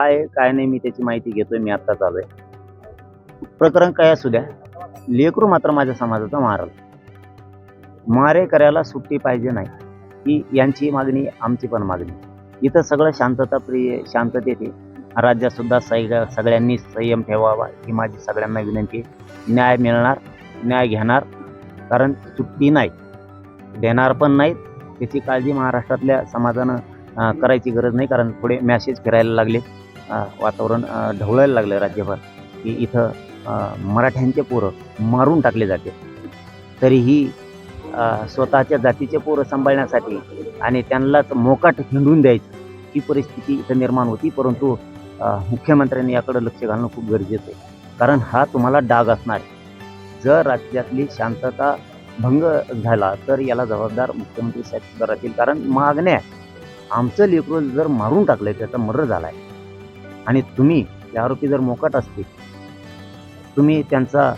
काय काय नाही मी त्याची माहिती घेतोय मी आत्ता चालू आहे प्रकरण काय असू द्या लेकरू मात्र माझ्या समाजाचा मारल. मारे करायला सुट्टी पाहिजे नाही ही यांची मागणी आमची पण मागणी. इथं सगळं शांतता प्रिय शांततेत आहे. राज्यात सुद्धा सगळ्यांनी संयम ठेवावा ही माझी सगळ्यांना विनंती न्याय मिळणार न्याय घेणार कारण सुट्टी नाही देणार पण नाहीत. त्याची काळजी महाराष्ट्रातल्या समाजानं करायची गरज नाही कारण पुढे मॅसेज फिरायला लागले. वातावरण ढवळायला लागलं राज्यभर की इथं मराठ्यांचे पोरं मारून टाकले जाते. तरीही स्वतःच्या जातीचे पोरं सांभाळण्यासाठी आणि त्यांनाच मोकाट हिंडून द्यायचं ही परिस्थिती इथं निर्माण होती. परंतु मुख्यमंत्र्यांनी याकडे लक्ष घालणं खूप गरजेचं आहे. कारण हा तुम्हाला डाग असणार आहे. जर राज्यातली शांतता भंग झाला तर याला जबाबदार मुख्यमंत्री साहेब राहतील. कारण मागण्या आमचं लेकरू जर मारून टाकलं त्याचा मर्डर आहे आणि तुम्ही या आरोपी जर मोकाट असतील तुम्ही त्यांचा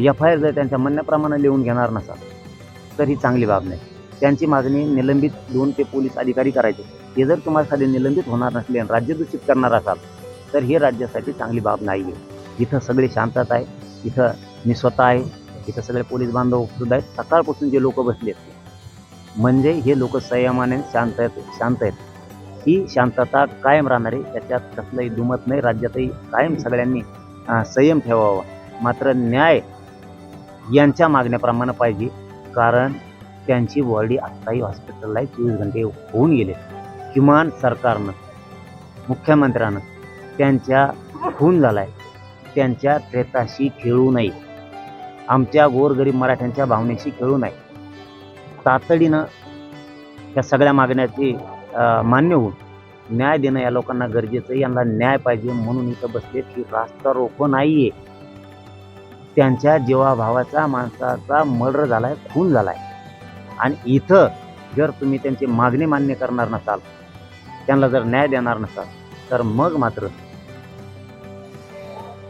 एफ आय आर जर त्यांच्या म्हणण्याप्रमाणे लिहून घेणार नसाल तर ही चांगली बाब नाही. त्यांची मागणी निलंबित देऊन ते पोलीस अधिकारी करायचे. हे जर तुम्हाला निलंबित होणार नसले आणि राज्य दूषित करणार असाल तर हे राज्यासाठी चांगली बाब नाही आहे इथं सगळे शांतता आहे. इथं मी स्वतः आहे. इथं सगळे पोलीस बांधव सुद्धा आहेत. सकाळपासून जे लोक बसलेत म्हणजे हे लोक संयमाने शांत आहेत शांत आहेत. ही शांतता कायम राहणार आहे त्याच्यात कसलंही दुमत नाही राज्यातही कायम सगळ्यांनी संयम ठेवावा. मात्र न्याय यांच्या मागण्याप्रमाणे पाहिजे कारण त्यांची बॉडी आत्ताही हॉस्पिटलला चोवीस घंटे होऊन गेले. किमान सरकारनं मुख्यमंत्र्यानं त्यांच्या खून झालाय. त्यांच्या प्रेताशी खेळू नये. आमच्या गोरगरीब मराठ्यांच्या भावनेशी खेळू नये. तातडीनं या सगळ्या मागण्याची मान्य होऊन न्याय देणं या लोकांना गरजेचं आहे. यांना न्याय पाहिजे म्हणून इथं बसले की रास्ता रोको नाहीये. त्यांच्या जीवाभावाचा माणसाचा मर्डर झालाय खून झालाय. आणि इथं जर तुम्ही त्यांची मागणी मान्य करणार नसाल त्यांना जर न्याय देणार नसाल तर मग मात्र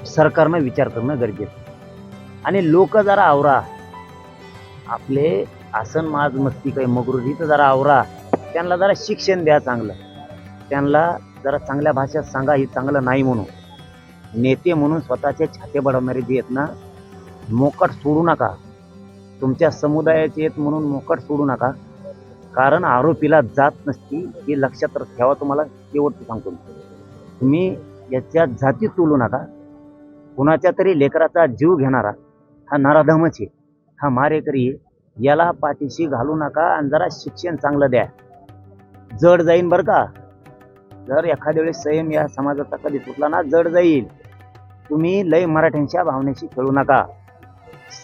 सरकारनं विचार करणं गरजेचं आणि लोक जरा आवरा. आपले आसन माज मस्ती काही मगरुरी तर जरा आवरा. त्यांना जरा शिक्षण द्या चांगलं. त्यांना जरा चांगल्या भाषेत सांगा ही चांगलं नाही म्हणून. नेते म्हणून स्वतःचे छाते बडवणारे जे आहेत ना मोकट सोडू नका. तुमच्या समुदायाचे आहेत म्हणून मोकट सोडू नका. कारण आरोपीला जात नसती हे लक्षात ठेवा तुम्हाला शेवटचं सांगतो तुम्ही याच्या जाती चोलू नका. कुणाच्या तरी लेकराचा जीव घेणारा हा नराधमच आहे. हा मारेकरी आहे. याला पाठीशी घालू नका आणि जरा शिक्षण चांगलं द्या. जड जाईन बरं का. जर एखाद्या वेळेस संयम या समाजाचा कधी तुटला ना जड जाईल. तुम्ही लय मराठ्यांच्या भावनेशी खेळू नका.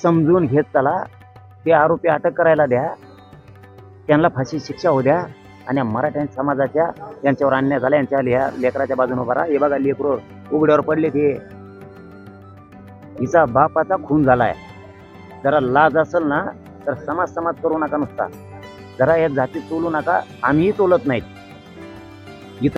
समजून घेत चला. ते आरोपी अटक करायला द्या. त्यांना फाशी शिक्षा होऊ द्या. आणि मराठ्यां समाजाच्या यांच्यावर अन्याय झाला यांच्या लिहा लेकराच्या बाजूने उभा राहा. हे बघा लेकरो उघड्यावर पडले ते हिचा बापाचा खून झालाय. जरा लाज असेल ना तर समाज समाज करू नका नुसता. जरा या जाती चोलू नका. आम्हीही चोलत नाहीत.